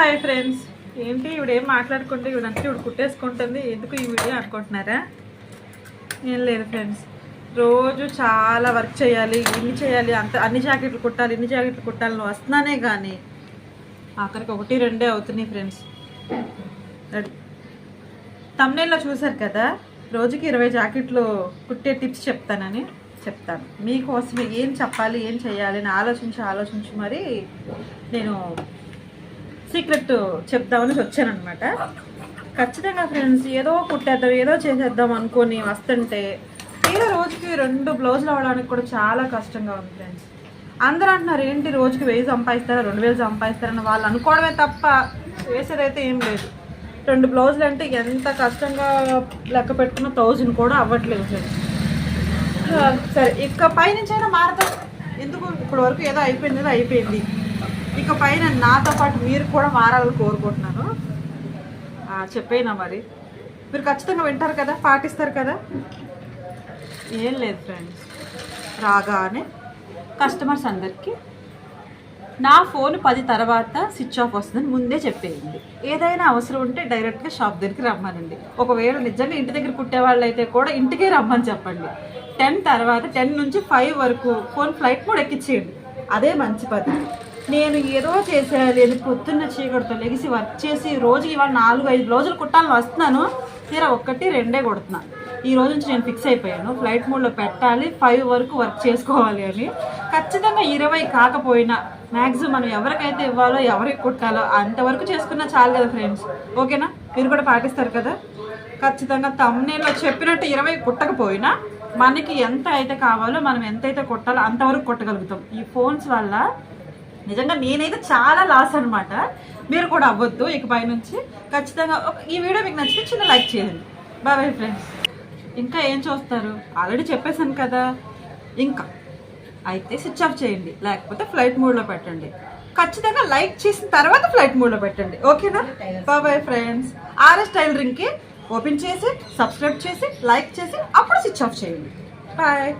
Hi friends. ఏంటి ఇవిడేం మాట్లాడుకుంటే ఇవిడంతా ఇవిడ కుట్టేసుకుంటుంది. ఎందుకు ఈ వీడియో అనుకుంటున్నారా? ఏం లేదు ఫ్రెండ్స్. రోజు చాలా వర్క్ చేయాలి ఇన్ని చేయాలి అంత అన్ని జాకెట్లు కుట్టాలి ఇన్ని జాకెట్లు కుట్టాలని వస్తున్నానే కానీ ఆఖరికి ఒకటి రెండే అవుతున్నాయి ఫ్రెండ్స్. రెడీ. తమ్నేల్లో చూశారు కదా? రోజుకి ఇరవై జాకెట్లు కుట్టే టిప్స్ చెప్తానని చెప్తాను. మీకోసం ఏం చెప్పాలి ఏం చేయాలి అని ఆలోచించి ఆలోచించి మరి నేను సీక్రెట్ చెప్దామని వచ్చానమాట ఖచ్చితంగా ఫ్రెండ్స్ ఏదో కుట్టేద్దాం ఏదో చేసేద్దాం అనుకొని వస్తుంటే తీరా రోజుకి రెండు బ్లౌజులు అవ్వడానికి కూడా చాలా కష్టంగా ఉంది ఫ్రెండ్స్. అందరూ అంటున్నారు ఏంటి రోజుకి వెయ్యి సంపాదిస్తారా రెండు వేలు సంపాదిస్తారని? వాళ్ళు అనుకోవడమే తప్ప వేసేదైతే ఏం లేదు. రెండు బ్లౌజులు అంటే ఎంత కష్టంగా లెక్క పెట్టుకున్న థౌజండ్ కూడా అవ్వట్లేదు ఫ్రెండ్స్. సరే ఇక పైనుంచైనా మారతాం. ఎందుకు? ఇప్పటి వరకు ఏదో అయిపోయింది అయిపోయింది. ఇక పైన నాతో పాటు మీరు కూడా మారాలని కోరుకుంటున్నాను. ఆ, చెప్పేనా మరి? మీరు ఖచ్చితంగా వింటారు కదా పాటిస్తారు కదా? ఏం లేదు ఫ్రెండ్స్ రాగానే కస్టమర్స్ అందరికీ నా ఫోన్ పది తర్వాత స్విచ్ ఆఫ్ వస్తుందని ముందే చెప్పేయండి. ఏదైనా అవసరం ఉంటే డైరెక్ట్గా షాప్ దగ్గరికి రమ్మనండి. ఒకవేళ నిజంగా ఇంటి దగ్గర కుట్టేవాళ్ళు అయితే కూడా ఇంటికే రమ్మని చెప్పండి. టెన్ తర్వాత టెన్ నుంచి ఫైవ్ వరకు ఫోన్ ఫ్లైట్ కూడా ఎక్కించేయండి అదే మంచి పద్ధతి. నేను ఏదో చేసేయాలి పొద్దున్న చీకటితో లెగిసి వర్క్ చేసి రోజుకి ఇవాళ నాలుగు ఐదు రోజులు కుట్టాలని వస్తున్నాను. తీరా ఒక్కటి రెండే కొడుతున్నా. ఈ రోజు నుంచి నేను ఫిక్స్ అయిపోయాను. ఫ్లైట్ మోడ్లో పెట్టాలి ఫైవ్ వరకు వర్క్ చేసుకోవాలి అని. ఖచ్చితంగా ఇరవై కాకపోయినా మ్యాక్సిమం మనం ఎవరికైతే ఇవ్వాలో ఎవరికి కుట్టాలో అంతవరకు చేసుకున్నా చాలు కదా ఫ్రెండ్స్. ఓకేనా? మీరు కూడా పాటిస్తారు కదా? ఖచ్చితంగా తమ్నేలో చెప్పినట్టు ఇరవై కుట్టకపోయినా మనకి ఎంత అయితే కావాలో మనం ఎంతైతే కొట్టాలో అంతవరకు కొట్టగలుగుతాం. ఈ ఫోన్స్ వల్ల నిజంగా నేనైతే చాలా లాస్ అనమాట మీరు కూడా అవ్వద్దు ఇకపై నుంచి ఖచ్చితంగా ఈ వీడియో మీకు నచ్చితే చిన్న లైక్ చేయండి. బాబాయ్ ఫ్రెండ్స్ ఇంకా ఏం చూస్తారు? ఆల్రెడీ చెప్పేశాను కదా. ఇంకా. అయితే స్విచ్ ఆఫ్ చేయండి. లేకపోతే ఫ్లైట్ మోడ్లో పెట్టండి. ఖచ్చితంగా లైక్ చేసిన తర్వాత ఫ్లైట్ మోడ్లో పెట్టండి. ఓకేనా బాబాయ్ ఫ్రెండ్స్ ఆర్ఎస్ టైలరింగ్కి ఓపెన్ చేసి సబ్స్క్రైబ్ చేసి లైక్ చేసి అప్పుడు స్విచ్ ఆఫ్ చేయండి. బాయ్